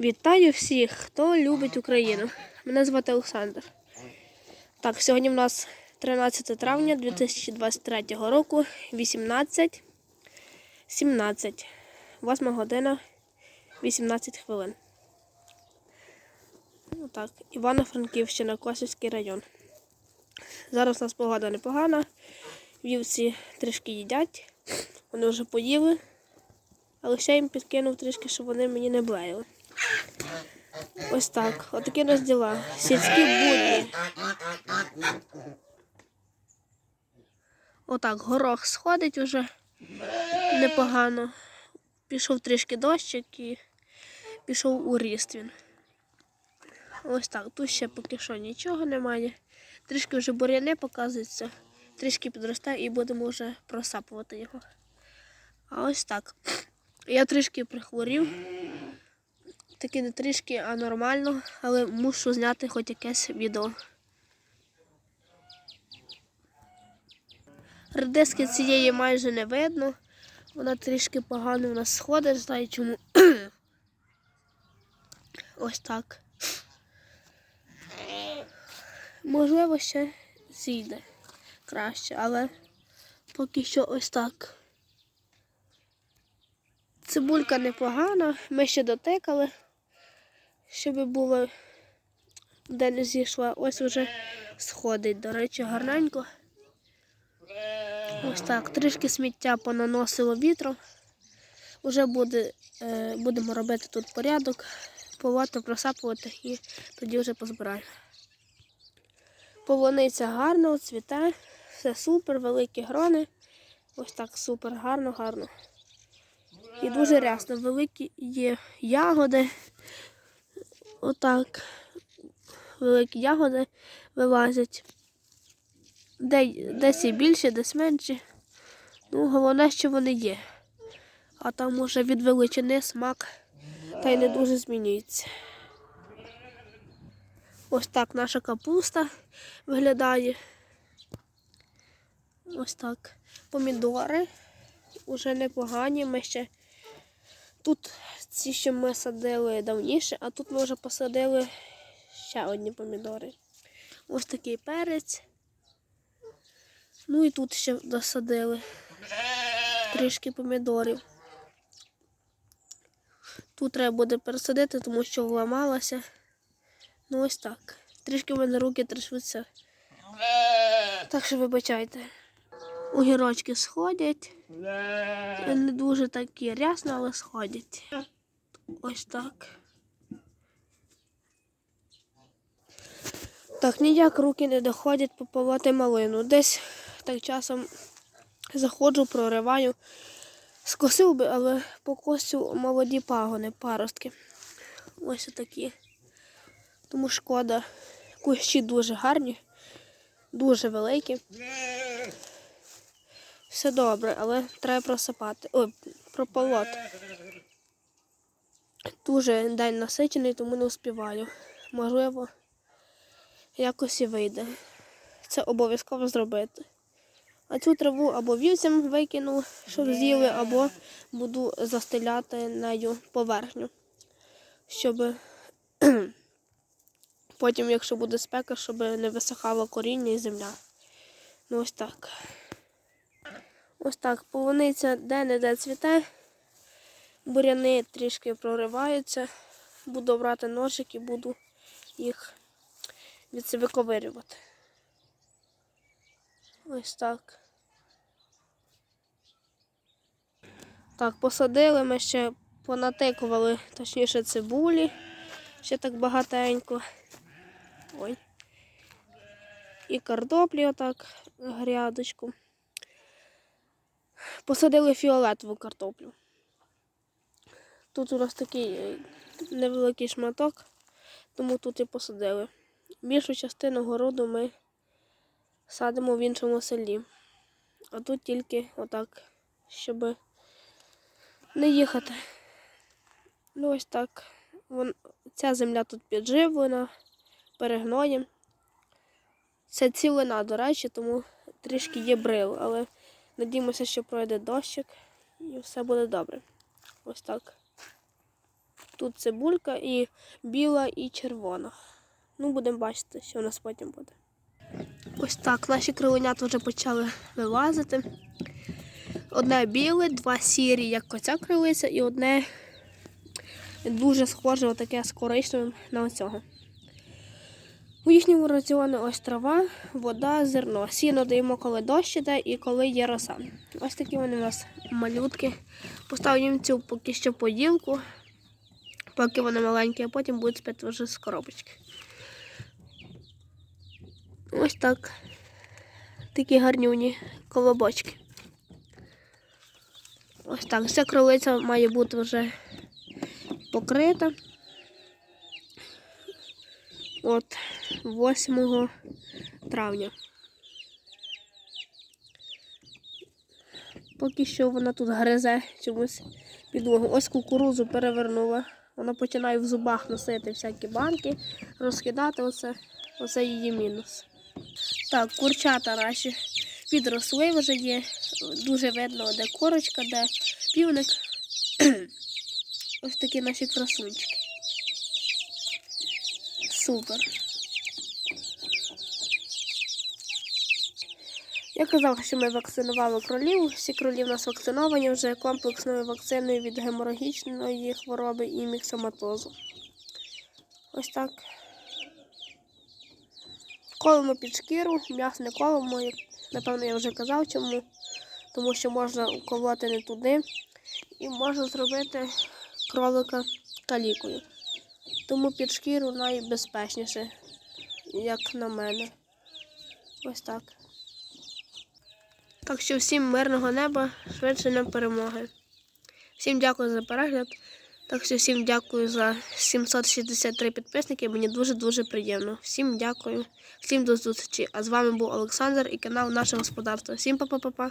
Вітаю всіх, хто любить Україну. Мене звати Олександр. Так, сьогодні в нас 13 травня 2023 року, 18, 17, 8 година, 18 хвилин. Ну так, Івано-Франківщина, Косівський район. Зараз у нас погода непогана. Вівці трішки їдять, вони вже поїли. Але ще їм підкинув трішки, щоб вони мені не блеяли. Ось так. Отакі нас діла. Сільські будні. Отак, горох сходить уже непогано. Пішов трішки дощик і пішов у ріст він. Ось так. Тут ще поки що нічого немає. Трішки вже бур'яни показуються, трішки підростає і будемо вже просапувати його. А ось так. Я трішки прихворів. Таки не трішки, нормально, але мушу зняти хоч якесь відео. Редиски цієї майже не видно. Вона трішки погано в нас сходить, знаю чому. Ось так. Можливо, ще зійде краще, але поки що ось так. Цибулька непогана, ми ще дотикали, щоб було не зійшла. Ось вже сходить, до речі, гарненько. Ось так, трішки сміття понаносило вітром. Уже буде, е, будемо робити тут порядок, полоти просапувати і тоді вже позбираємо. Полуниця гарно, цвіте, все супер, великі грони. Ось так супер, гарно, гарно. І дуже рясно. Великі є ягоди. Отак. Великі ягоди вилазять. Десь і більше, десь менше. Ну, головне, що вони є. А там уже від величини смак та й не дуже змінюється. Ось так наша капуста виглядає. Ось так. Помідори вже непогані. Ми ще Тут ці, що ми садили давніше, а тут ми вже посадили ще одні помідори. Ось такий перець. Ну і тут ще досадили трішки помідорів. Тут треба буде пересадити, тому що вламалася. Ну ось так. Трішки в мене руки трясуться. Так що вибачайте. Огірочки сходять. Не дуже такі рясно, але сходять. Ось так. Так, ніяк руки не доходять пополоти малину. Десь так часом заходжу, прориваю. Скосив би, але покосив молоді пагони, паростки. Ось такі. Тому шкода. Кущі дуже гарні, дуже великі. Все добре, але треба просипати. Ой, прополоти. Дуже день насичений, тому не успіваю. Можливо, якось і вийде. Це обов'язково зробити. А цю траву або вівцям викину, щоб з'їли, або буду застеляти нею поверхню, щоб потім, якщо буде спека, щоб не висихало коріння і земля. Ну ось так. Ось так, полуниця де-не-де цвіте, буряни трішки прориваються. Буду брати ножик і буду їх від виковирювати. Ось так. Так, посадили ми ще понатикували, точніше, цибулі. Ще так багатенько. Ой. І картоплі отак грядочку. Посадили фіолетову картоплю. Тут у нас такий е, невеликий шматок, тому тут і посадили. Більшу частину городу ми садимо в іншому селі. А тут тільки отак, щоб не їхати. Ну ось так. Вон, ця земля тут підживлена, перегноєм. Це цілина, до речі, тому трішки є брил, але Надіємося, що пройде дощик і все буде добре. Ось так. Тут цибулька і біла, і червона. Ну, будемо бачити, що у нас потім буде. Ось так, наші криленята вже почали вилазити. Одне біле, два сірі, як оця крилиця, і одне дуже схоже, отаке з коричневим на оцього. У їхньому раціоні ось трава, вода, зерно. Сіно даємо, коли дощ іде і коли є роса. Ось такі вони у нас малютки. Поставлю їм цю поки що поділку, поки вони маленькі, а потім будуть спити вже з коробочки. Ось так. Такі гарнюні колобочки. Ось так. Вся кролиця має бути вже покрита. От 8 травня. Поки що вона тут гризе чомусь підлогу. Ось кукурузу перевернула. Вона починає в зубах носити всякі банки, розкидати оце, оце її мінус. Так, курчата наші підросли вже є. Дуже видно, де корочка, де півник. Ось такі наші красунчики. Супер. Я казав, що ми вакцинували кролів. Всі кролі в нас вакциновані вже комплексною вакциною від геморагічної хвороби і міксоматозу. Ось так. Колимо під шкіру, м'ясо не колимо, напевно я вже казав чому. Тому що можна уколоти не туди і можна зробити кролика калікою. Тому під шкіру найбезпечніше, як на мене. Ось так. Так що всім мирного неба, швидше нам перемоги. Всім дякую за перегляд. Так що всім дякую за 763 підписники. Мені дуже-дуже приємно. Всім дякую, всім до зустрічі. А з вами був Олександр і канал Наше Господарство. Всім па-па-па-па.